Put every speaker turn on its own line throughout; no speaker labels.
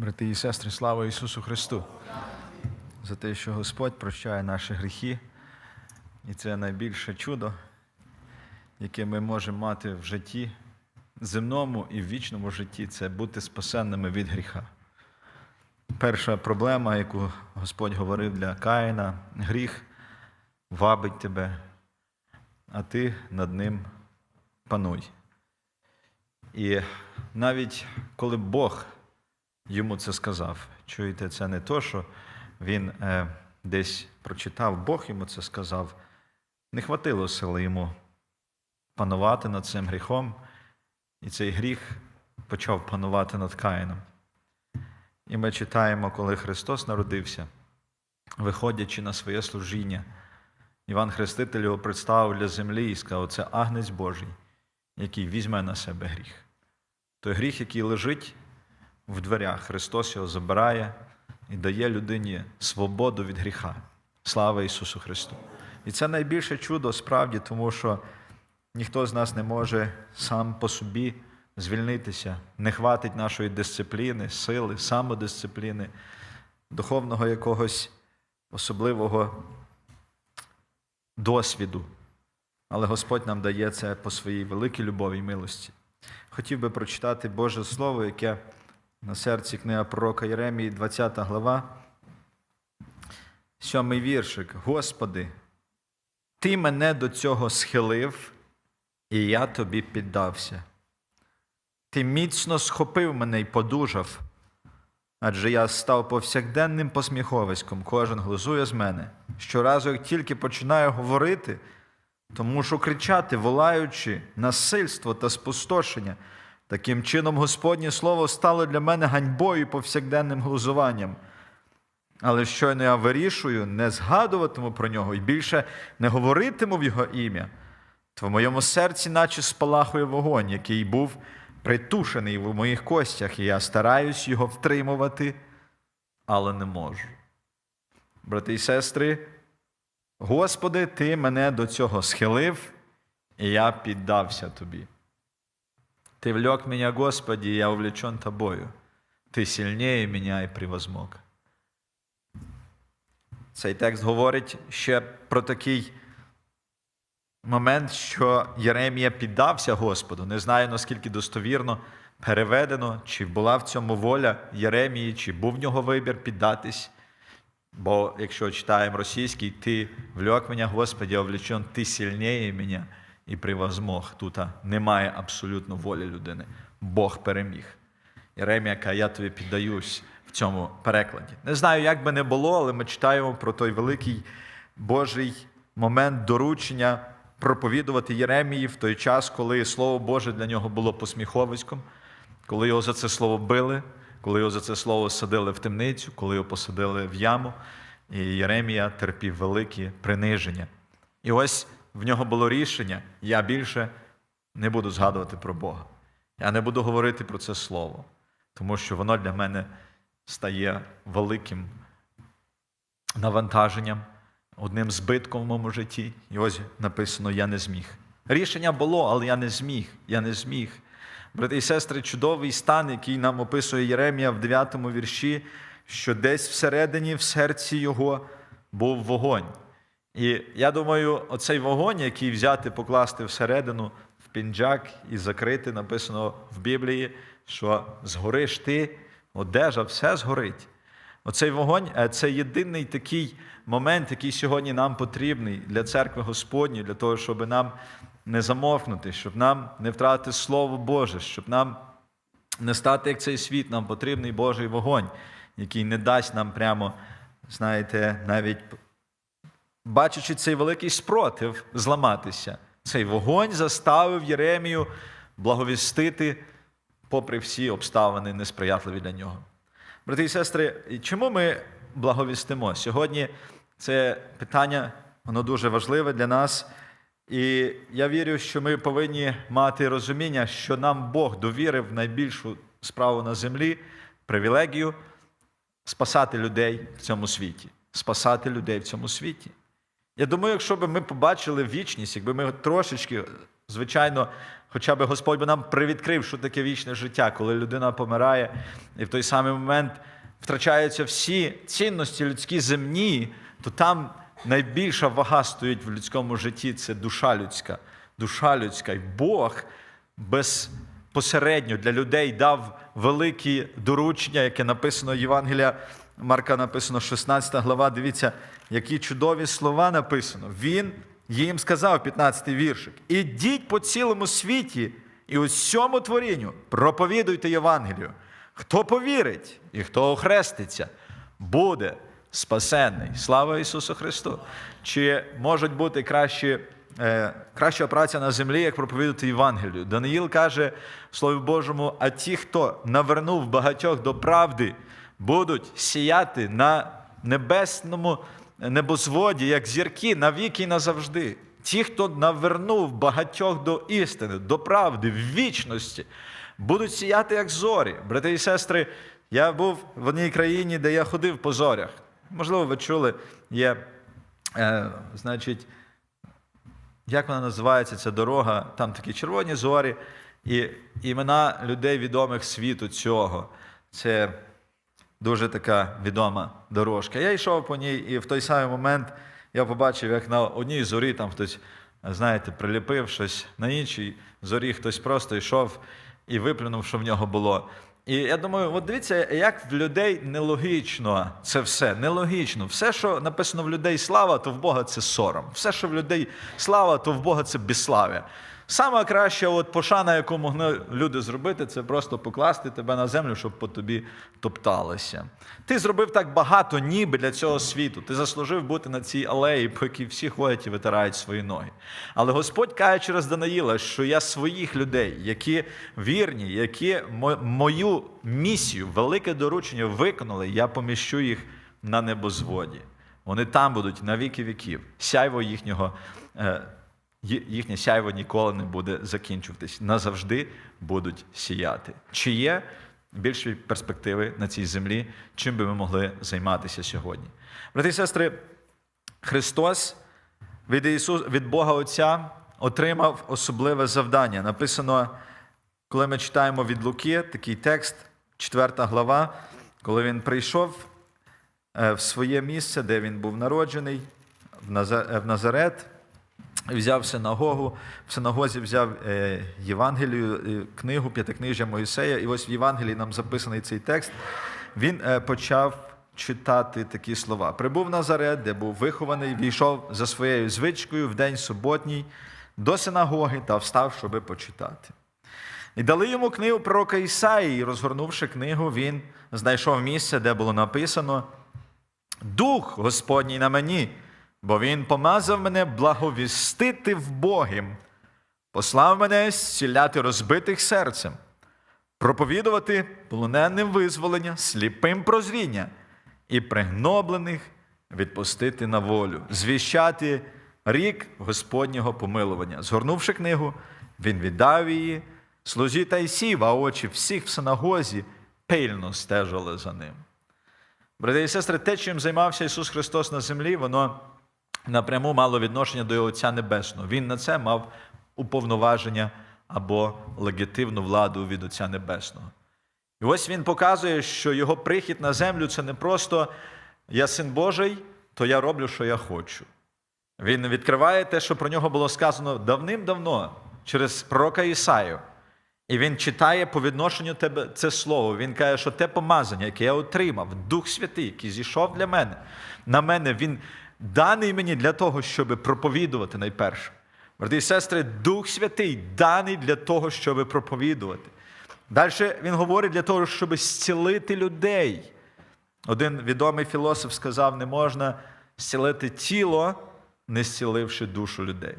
Брати і сестри, слава Ісусу Христу! За те, що Господь прощає наші гріхи. І це найбільше чудо, яке ми можемо мати в житті, земному і в вічному житті це бути спасенними від гріха. Перша проблема, яку Господь говорив для Каїна, гріх вабить тебе, а ти над ним пануй. І навіть коли Бог йому це сказав, чуєте, це не то, що він е, десь прочитав, Бог йому це сказав, не хватило сили йому панувати над цим гріхом, і цей гріх почав панувати над Каїном. І ми читаємо, коли Христос народився, виходячи на своє служіння, Іван Хреститель його представив для землі і сказав, це агнець Божий, який візьме на себе гріх. Той гріх, який лежить в дверях, Христос його забирає і дає людині свободу від гріха. Слава Ісусу Христу! І це найбільше чудо справді, тому що ніхто з нас не може сам по собі звільнитися, не хватить нашої дисципліни, сили, самодисципліни, духовного якогось особливого досвіду. Але Господь нам дає це по своїй великій любові і милості. Хотів би прочитати Боже Слово, яке на серці книга пророка Єремії, 20 глава, сьомий віршик. Господи, Ти мене до цього схилив, і я тобі піддався. Ти міцно схопив мене і подужав, адже я став повсякденним посміховиськом, кожен глузує з мене. Щоразу, як тільки починаю говорити, то мушу кричати, волаючи насильство та спустошення. Таким чином, Господнє Слово стало для мене ганьбою і повсякденним глузуванням. Але щойно я вирішую, не згадуватиму про нього і більше не говоритиму в його ім'я, то в моєму серці, наче спалахує вогонь, який був притушений в моїх костях, і я стараюсь його втримувати, але не можу. Брати і сестри, Господи, Ти мене до цього схилив, і я піддався Тобі. Ты влек меня, Господи, и я увлечен Тобою. Ти сильнее меня і превозмог. Цей текст говорить ще про такий момент, що Єремія піддався Господу. Не знаю, наскільки достовірно переведено, чи була в цьому воля Єремії, чи був в нього вибір піддатись. Бо якщо читаємо російський, ти влек мене, Господи, я увлечен, ти сильнее мене і превозмог. Тут немає абсолютно волі людини. Бог переміг. Єремія я тобі піддаюсь в цьому перекладі. Не знаю, як би не було, але ми читаємо про той великий Божий момент доручення проповідувати Єремії в той час, коли Слово Боже для нього було посміховиськом, коли його за це слово били, коли його за це слово садили в темницю, коли його посадили в яму, і Єремія терпів великі приниження. І ось в нього було рішення: я більше не буду згадувати про Бога. Я не буду говорити про це слово, тому що воно для мене стає великим навантаженням, одним збитком в моєму житті. І ось написано: Я не зміг. Рішення було, але я не зміг. Я не зміг. Брати і сестри, чудовий стан, який нам описує Єремія в 9 вірші, що десь всередині, в серці його був вогонь. І я думаю, оцей вогонь, який взяти, покласти всередину в пінджак і закрити, написано в Біблії, що згориш ти, одежа, все згорить. Оцей вогонь це єдиний такий момент, який сьогодні нам потрібний для церкви Господні, для того, щоб нам не замовкнути, щоб нам не втратити Слово Боже, щоб нам не стати як цей світ, нам потрібний Божий вогонь, який не дасть нам прямо, знаєте, навіть бачачи цей великий спротив, зламатися. Цей вогонь заставив Єремію благовістити, попри всі обставини несприятливі для нього. Брати і сестри, чому ми благовістимо? Сьогодні це питання, воно дуже важливе для нас. І я вірю, що ми повинні мати розуміння, що нам Бог довірив найбільшу справу на землі, привілегію спасати людей в цьому світі. Спасати людей в цьому світі. Я думаю, якщо б ми побачили вічність, якби ми трошечки Звичайно, хоча б Господь би нам привідкрив, що таке вічне життя, коли людина помирає, і в той самий момент втрачаються всі цінності людські земні, то там найбільша вага стоїть в людському житті це душа людська. Душа людська. І Бог безпосередньо для людей дав великі доручення, яке написано в Євангелія Марка, написано 16 глава. Дивіться, які чудові слова написано. Він їм сказав, 15-й віршик: ідіть по цілому світі і усьому творінню проповідуйте Євангелію. Хто повірить і хто охреститься, буде спасенний. Слава Ісусу Христу! Чи можуть бути кращі, е, краща праця на землі, як проповідати Євангелію? Даниїл каже в Слові Божому: а ті, хто навернув багатьох до правди, будуть сіяти на небесному небозводі, як зірки, навіки і назавжди. Ті, хто навернув багатьох до істини, до правди, в вічності, будуть сіяти, як зорі. Брати і сестри, я був в одній країні, де я ходив по зорях. Можливо, ви чули, є, е, значить, як вона називається, ця дорога, там такі червоні зорі, і імена людей відомих світу цього. Це дуже така відома дорожка. Я йшов по ній, і в той самий момент я побачив, як на одній зорі там хтось, знаєте, приліпив щось, на іншій зорі хтось просто йшов і виплюнув, що в нього було. І я думаю, от дивіться, як в людей нелогічно це все. Нелогічно. Все, що написано в людей слава, то в Бога це сором. Все, що в людей слава, то в Бога це безслав'я. Сама краща от пошана, яку могли люди зробити, це просто покласти тебе на землю, щоб по тобі топталися. Ти зробив так багато ніби для цього світу. Ти заслужив бути на цій алеї, по якій всі ходять і витирають свої ноги. Але Господь каже через Данаїла, що я своїх людей, які вірні, які мою місію, велике доручення виконали, я поміщу їх на небозводі. Вони там будуть на віки віків. Сяйво їхнього. Їхнє сяйво ніколи не буде закінчуватись. Назавжди будуть сіяти. Чи є більші перспективи на цій землі, чим би ми могли займатися сьогодні? Брати і сестри, Христос від, Ісус, від Бога Отця отримав особливе завдання. Написано, коли ми читаємо від Луки такий текст, 4 глава, коли він прийшов е, в своє місце, де він був народжений, в Назарет, взяв синагогу, в синагозі взяв е, Євангелію, е, книгу П'ятикнижжя Моїсея, і ось в Євангелії нам записаний цей текст. Він е, почав читати такі слова. Прибув Назарет, де був вихований, війшов за своєю звичкою в день суботній до синагоги та встав, щоби почитати. І дали йому книгу пророка Ісаї, і розгорнувши книгу, він знайшов місце, де було написано Дух Господній на мені, бо Він помазав мене благовістити вбогим, послав мене зціляти розбитих серцем, проповідувати полоненим визволення, сліпим прозріння і пригноблених відпустити на волю, звіщати рік Господнього помилування. Згорнувши книгу, він віддав її, слузі та й сів, а очі всіх в синагозі пильно стежили за ним. Брати і сестри, те, чим займався Ісус Христос на землі, воно напряму мало відношення до Отця Небесного. Він на це мав уповноваження або легітимну владу від Отця Небесного. І ось він показує, що його прихід на землю це не просто я син Божий, то я роблю, що я хочу. Він відкриває те, що про нього було сказано давним-давно через пророка Ісаю. І він читає по відношенню тебе це слово. Він каже, що те помазання, яке я отримав, Дух Святий, який зійшов для мене, на мене, він даний мені для того, щоб проповідувати найперше. Брати і сестри, Дух Святий даний для того, щоб проповідувати. Далі він говорить для того, щоб зцілити людей. Один відомий філософ сказав: не можна зцілити тіло, не зціливши душу людей.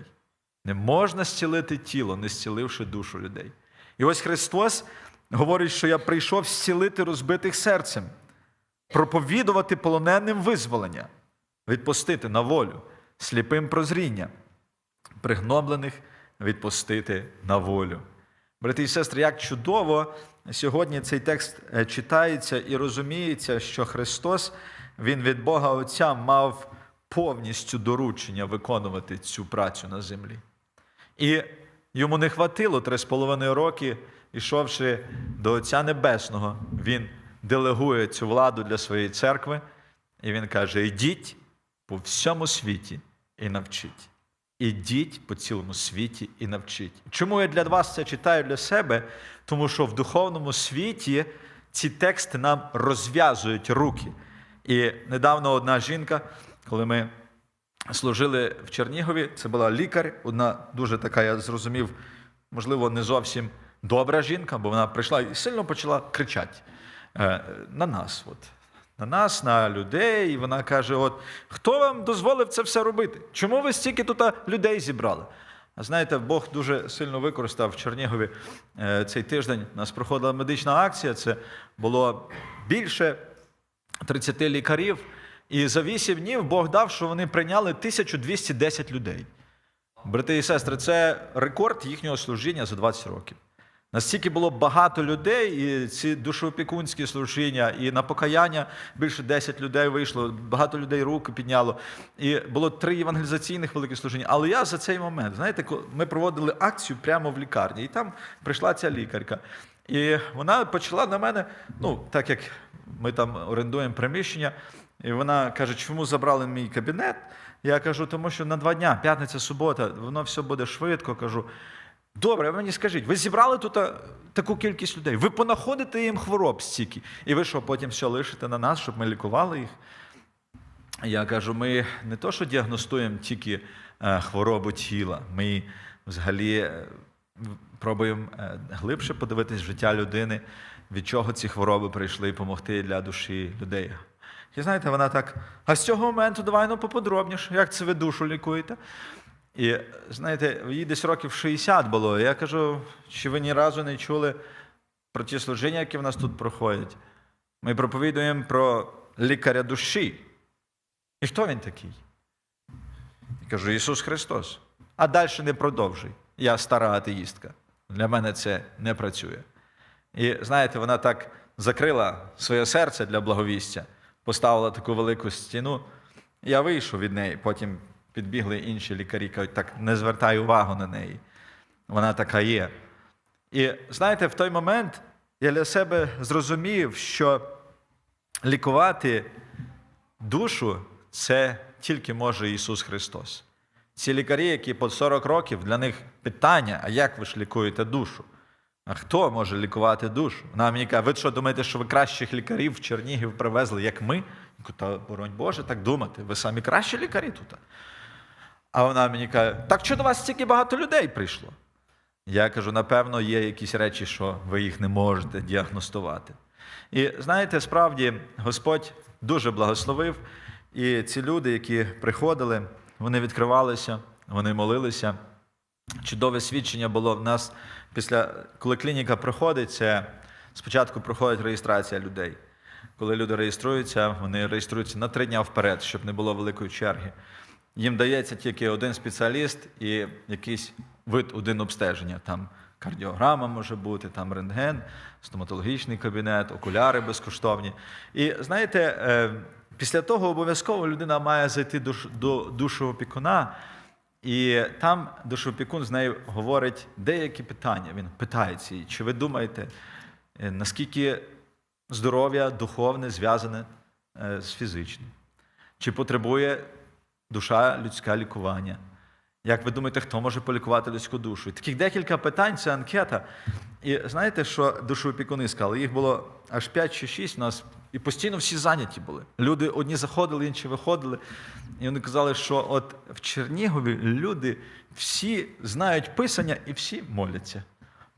Не можна зцілити тіло, не зціливши душу людей. І ось Христос говорить, що я прийшов зцілити розбитих серцем, проповідувати полоненим визволення, відпустити на волю, сліпим прозріння, пригноблених відпустити на волю. Брати і сестри, як чудово сьогодні цей текст е, читається і розуміється, що Христос, Він від Бога Отця мав повністю доручення виконувати цю працю на землі. І йому не хватило три з половиною роки, ішовши до Отця Небесного, він делегує цю владу для своєї церкви, і він каже: ідіть по всьому світі і навчіть. Ідіть по цілому світі і навчіть. Чому я для вас це читаю для себе? Тому що в духовному світі ці тексти нам розв'язують руки. І недавно одна жінка, коли ми служили в Чернігові, це була лікар, одна дуже така, я зрозумів, можливо, не зовсім добра жінка, бо вона прийшла і сильно почала кричати е, на нас. От. На нас, на людей, і вона каже: от хто вам дозволив це все робити? Чому ви стільки тут людей зібрали? А знаєте, Бог дуже сильно використав в Чернігові е, цей тиждень. У нас проходила медична акція. Це було більше 30 лікарів. І за 8 днів Бог дав, що вони прийняли 1210 людей. Брати і сестри, це рекорд їхнього служіння за 20 років. Настільки було багато людей, і ці душоопікунські служіння, і на покаяння більше 10 людей вийшло, багато людей руки підняло. І було три евангелізаційних великих служіння. Але я за цей момент, знаєте, ми проводили акцію прямо в лікарні, і там прийшла ця лікарка. І вона почала на мене, ну, так як ми там орендуємо приміщення, і вона каже, чому забрали мій кабінет? Я кажу, тому що на два дня, п'ятниця, субота, воно все буде швидко. Кажу, добре, ви мені скажіть, ви зібрали тут таку кількість людей, ви понаходите їм хвороб стільки, і ви що, потім все лишите на нас, щоб ми лікували їх? Я кажу, ми не то, що діагностуємо тільки е, хворобу тіла, ми взагалі е, пробуємо е, глибше подивитись життя людини, від чого ці хвороби прийшли і допомогти для душі людей. І знаєте, вона так, а з цього моменту давай ну поподробніше, як це ви душу лікуєте? І знаєте, їй десь років 60 було. Я кажу, чи ви ні разу не чули про ті служіння, які в нас тут проходять? Ми проповідуємо про лікаря душі. І хто він такий? Я кажу, Ісус Христос. А далі не продовжуй. Я стара атеїстка. Для мене це не працює. І знаєте, вона так закрила своє серце для благовістя, поставила таку велику стіну. Я вийшов від неї, потім підбігли інші лікарі, кажуть, так не звертай увагу на неї. Вона така є. І знаєте, в той момент я для себе зрозумів, що лікувати душу це тільки може Ісус Христос. Ці лікарі, які по 40 років, для них питання, а як ви ж лікуєте душу? А хто може лікувати душу? Вона мені каже, ви що думаєте, що ви кращих лікарів в Чернігів привезли, як ми? Я кажу, Та боронь Боже, так думати. Ви самі кращі лікарі тут. А вона мені каже, так що до вас стільки багато людей прийшло? Я кажу, напевно, є якісь речі, що ви їх не можете діагностувати. І знаєте, справді Господь дуже благословив, і ці люди, які приходили, вони відкривалися, вони молилися. Чудове свідчення було в нас після, коли клініка проходить, це спочатку проходить реєстрація людей. Коли люди реєструються, вони реєструються на три дня вперед, щоб не було великої черги. Їм дається тільки один спеціаліст і якийсь вид один обстеження. Там кардіограма може бути, там рентген, стоматологічний кабінет, окуляри безкоштовні. І знаєте, е, після того обов'язково людина має зайти до, ш- до і там душоопікун з нею говорить деякі питання. Він питається її, чи ви думаєте, е, наскільки здоров'я духовне зв'язане е, з фізичним? Чи потребує душа людська лікування? Як ви думаєте, хто може полікувати людську душу? І таких декілька питань, це анкета. І знаєте, що душоопікуни сказали? Їх було аж 5 чи 6 у нас, і постійно всі зайняті були. Люди одні заходили, інші виходили. І вони казали, що от в Чернігові люди всі знають писання і всі моляться.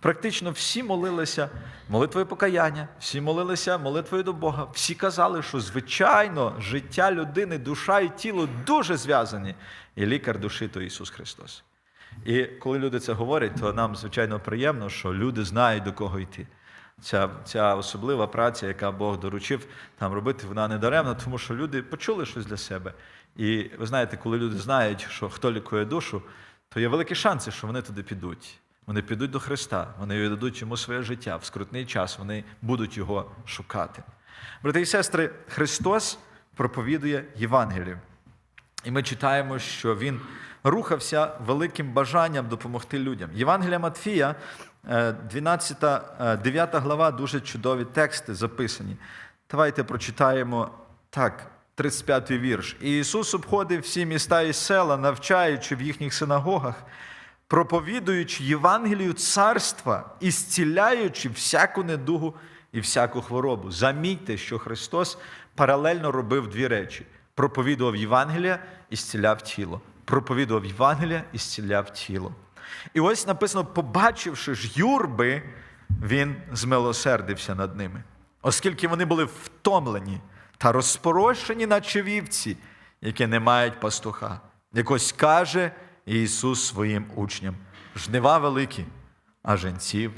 Практично всі молилися молитвою покаяння, всі молилися молитвою до Бога. Всі казали, що звичайно життя людини, душа і тіло дуже зв'язані. І лікар душі то Ісус Христос. І коли люди це говорять, то нам звичайно приємно, що люди знають до кого йти. Ця, ця особлива праця, яка Бог доручив там робити, вона не даремна, тому що люди почули щось для себе. І ви знаєте, коли люди знають, що хто лікує душу, то є великі шанси, що вони туди підуть. Вони підуть до Христа, вони віддадуть йому своє життя. В скрутний час вони будуть його шукати. Брати і сестри, Христос проповідує Євангелію. І ми читаємо, що він рухався великим бажанням допомогти людям. Євангелія Матфія, е, 12, е, 9 глава, дуже чудові тексти записані. Давайте прочитаємо так, 35 вірш. І Ісус обходив всі міста і села, навчаючи в їхніх синагогах, проповідуючи Євангелію царства і зціляючи всяку недугу і всяку хворобу. Замітьте, що Христос паралельно робив дві речі: проповідував Євангелія і зціляв тіло. Проповідував Євангелія і зціляв тіло. І ось написано: побачивши ж юрби, він змилосердився над ними, оскільки вони були втомлені та розпорошені, наче вівці, які не мають пастуха. Якось каже Ісус своїм учням: жнива великі, а женців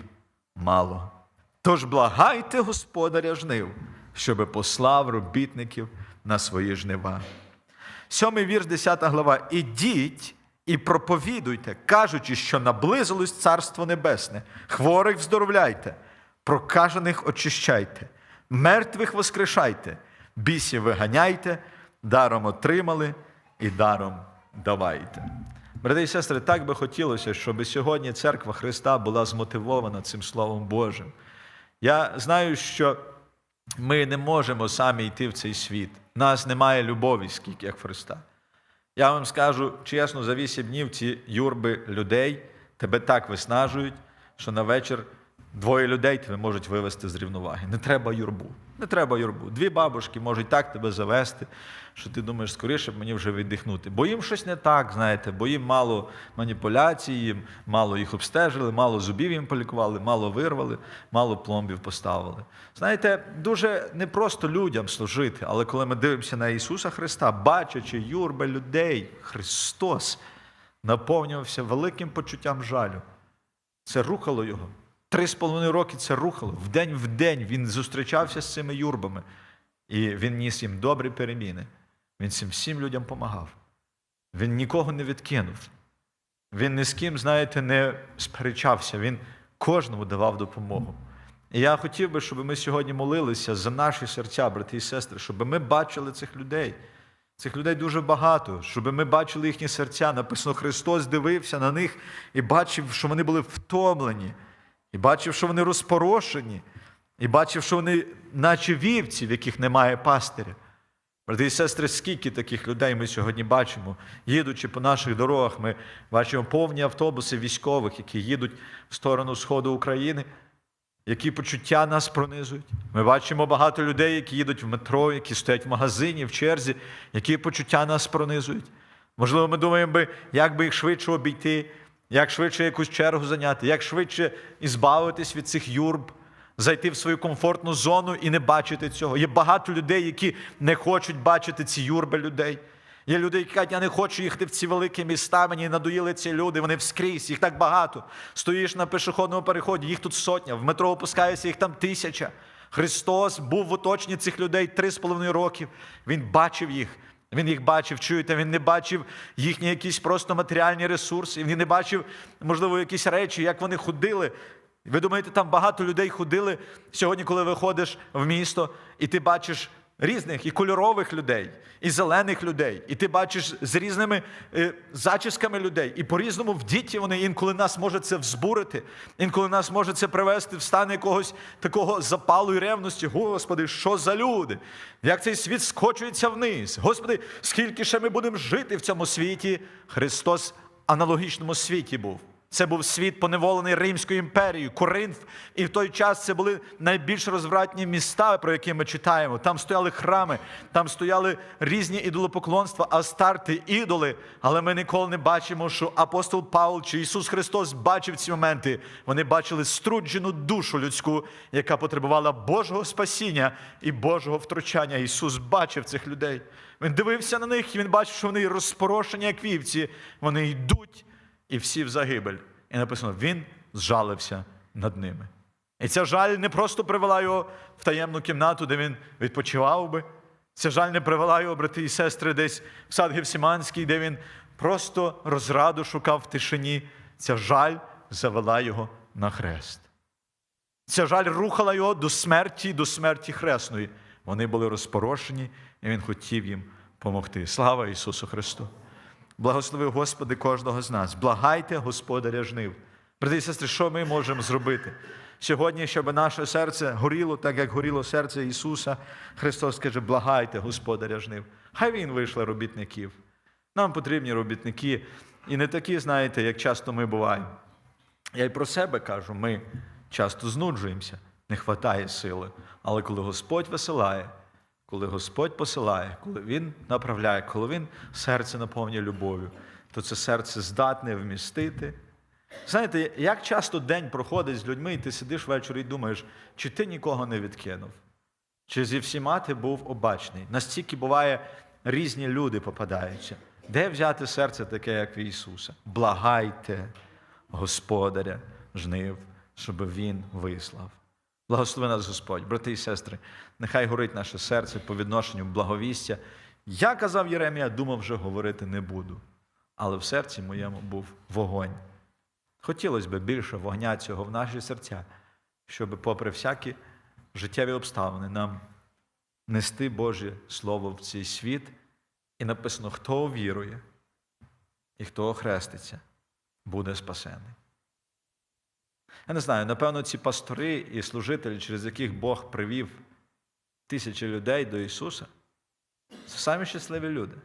мало. Тож благайте господаря жнив, щоби послав робітників на свої жнива. Сьомий вірш, 10 глава. Ідіть і проповідуйте, кажучи, що наблизилось Царство Небесне, хворих вздоровляйте, прокажених очищайте, мертвих воскрешайте, бісів виганяйте, даром отримали і даром давайте. Брати і сестри, так би хотілося, щоб сьогодні церква Христа була змотивована цим Словом Божим. Я знаю, що ми не можемо самі йти в цей світ. Нас немає любові, скільки як Христа. Я вам скажу чесно, за вісім днів ці юрби людей тебе так виснажують, що на вечір двоє людей тебе можуть вивести з рівноваги. Не треба юрбу. Не треба юрбу. Дві бабушки можуть так тебе завести, що ти думаєш, скоріше б мені вже віддихнути. Бо їм щось не так, знаєте, бо їм мало маніпуляцій, їм мало їх обстежили, мало зубів їм полікували, мало вирвали, мало пломбів поставили. Знаєте, дуже непросто людям служити, але коли ми дивимося на Ісуса Христа, бачачи юрби людей, Христос наповнювався великим почуттям жалю. Це рухало його. Три з половиною роки це рухало. Вдень в день він зустрічався з цими юрбами. І він ніс їм добрі переміни. Він цим всім людям допомагав. Він нікого не відкинув. Він ні з ким, знаєте, не сперечався. Він кожному давав допомогу. І я хотів би, щоб ми сьогодні молилися за наші серця, брати і сестри, щоб ми бачили цих людей. Цих людей дуже багато, щоб ми бачили їхні серця. Написано, Христос дивився на них і бачив, що вони були втомлені, і бачив, що вони розпорошені, і бачив, що вони, наче вівці, в яких немає пастиря. Брати і сестри, скільки таких людей ми сьогодні бачимо, їдучи по наших дорогах, ми бачимо повні автобуси військових, які їдуть в сторону Сходу України, які почуття нас пронизують. Ми бачимо багато людей, які їдуть в метро, які стоять в магазині, в черзі, які почуття нас пронизують. Можливо, ми думаємо, як би їх швидше обійти, як швидше якусь чергу зайняти, як швидше ізбавитись від цих юрб, зайти в свою комфортну зону і не бачити цього. Є багато людей, які не хочуть бачити ці юрби людей. Є люди, які кажуть, я не хочу їхати в ці великі міста, мені надоїли ці люди, вони вскрізь, їх так багато. Стоїш на пішохідному переході, їх тут сотня, в метро опускаєшся, їх там тисяча. Христос був в оточенні цих людей три з половиною років. Він бачив їх. Він їх бачив, чуєте, він не бачив їхні якісь просто матеріальні ресурси, він не бачив, можливо, якісь речі, як вони ходили. Ви думаєте, там багато людей ходили сьогодні, коли виходиш в місто, і ти бачиш різних і кольорових людей, і зелених людей, і ти бачиш з різними е, зачісками людей, і по-різному вдіті вони інколи нас може це взбурити, інколи нас може це привести в стан якогось такого запалу і ревності. Господи, що за люди? Як цей світ скочується вниз? Господи, скільки ще ми будемо жити в цьому світі? Христос в аналогічному світі був. Це був світ поневолений Римською імперією, Коринф. І в той час це були найбільш розвратні міста, про які ми читаємо. Там стояли храми, там стояли різні ідолопоклонства, астарти, ідоли. Але ми ніколи не бачимо, що апостол Павло чи Ісус Христос бачив ці моменти. Вони бачили струджену душу людську, яка потребувала Божого спасіння і Божого втручання. Ісус бачив цих людей. Він дивився на них, і він бачив, що вони розпорошені, як вівці. Вони йдуть і всі в загибель. І написано, він зжалився над ними. І ця жаль не просто привела його в таємну кімнату, де він відпочивав би. Ця жаль не привела його, брати і сестри, десь в сад Гевсіманський, де він просто розраду шукав в тишині. Ця жаль завела його на хрест. Ця жаль рухала його до смерті, до смерті хресної. Вони були розпорошені, і він хотів їм помогти. Слава Ісусу Христу! Благослови Господи кожного з нас. Благайте Господаря жнив. Брати і сестри, що ми можемо зробити? Сьогодні, щоб наше серце горіло, так як горіло серце Ісуса, Христос каже, благайте Господаря жнив. Хай Він вийшле робітників. Нам потрібні робітники. І не такі, знаєте, як часто ми буваємо. Я й про себе кажу, ми часто знуджуємося, не вистачає сили. Але коли Господь висилає, коли Господь посилає, коли Він направляє, коли Він серце наповнює любов'ю, то це серце здатне вмістити. Знаєте, як часто день проходить з людьми, і ти сидиш ввечері і думаєш, чи ти нікого не відкинув, чи зі всіма ти був обачний. Настільки буває, різні люди попадаються. Де взяти серце таке, як в Ісуса? Благайте Господаря жнив, щоб Він вислав. Благослови нас Господь, брати і сестри, нехай горить наше серце по відношенню благовістя. Я казав Єремія, думав, вже говорити не буду. Але в серці моєму був вогонь. Хотілося б більше вогня цього в наші серця, щоб, попри всякі життєві обставини, нам нести Боже Слово в цей світ. І написано, хто вірує і хто охреститься, буде спасений. Я не знаю, напевно, ці пастори і служителі, через яких Бог привів тисячі людей до Ісуса, це самі щасливі люди.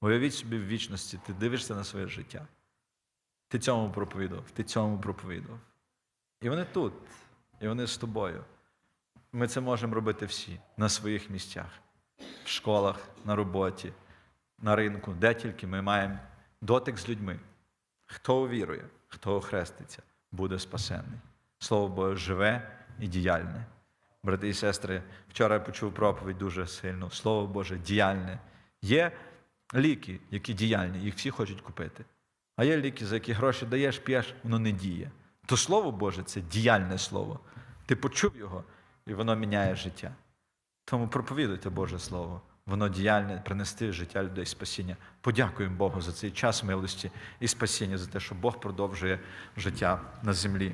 Уявіть собі в вічності, ти дивишся на своє життя. Ти цьому проповідував, ти цьому проповідував. І вони тут, і вони з тобою. Ми це можемо робити всі на своїх місцях, в школах, на роботі, на ринку, де тільки ми маємо дотик з людьми. Хто увірує, хто охреститься, буде спасенний. Слово Боже живе і діяльне. Брати і сестри, вчора я почув проповідь дуже сильно. Слово Боже діяльне. Є ліки, які діяльні, їх всі хочуть купити. А є ліки, за які гроші даєш, п'єш, воно не діє. То Слово Боже це діяльне слово. Ти почув його, і воно міняє життя. Тому проповідуйте Боже Слово. Воно діяльне принести життя людей спасіння. Подякуємо Богу за цей час милості і спасіння, за те, що Бог продовжує життя на землі.